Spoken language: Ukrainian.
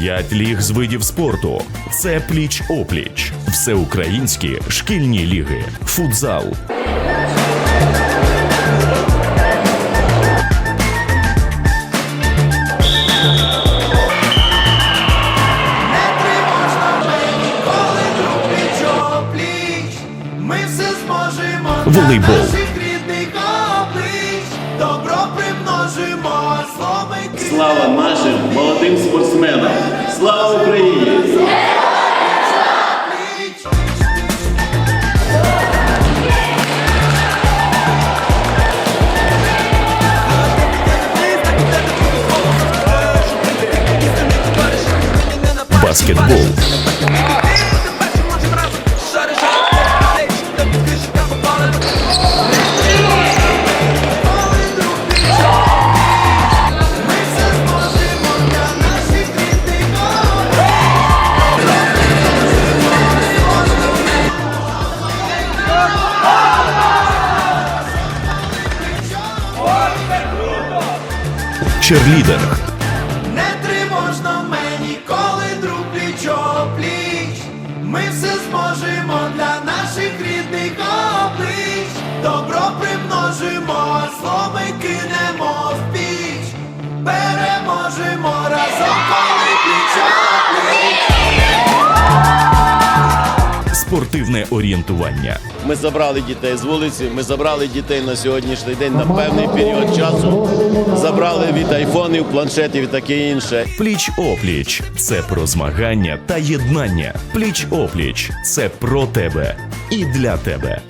П'ять ліг з видів спорту. Це пліч опліч, всеукраїнські шкільні ліги, футзал, Волейбол. Слава нашим молодим спортсменам! Слава Україні! баскетбол, черлідинг, Не тривожно мені, коли друг пліч опліч. Ми все зможемо для наших рідних облич. Добро примножимо, зло ми кинемо в піч. Переможемо разом, коли пліч спортивне орієнтування, Ми забрали дітей з вулиці, ми забрали дітей на сьогоднішній день на певний період часу. Забрали від айфонів, планшетів і таке інше. пліч опліч це про змагання та єднання. Пліч опліч це про тебе і для тебе.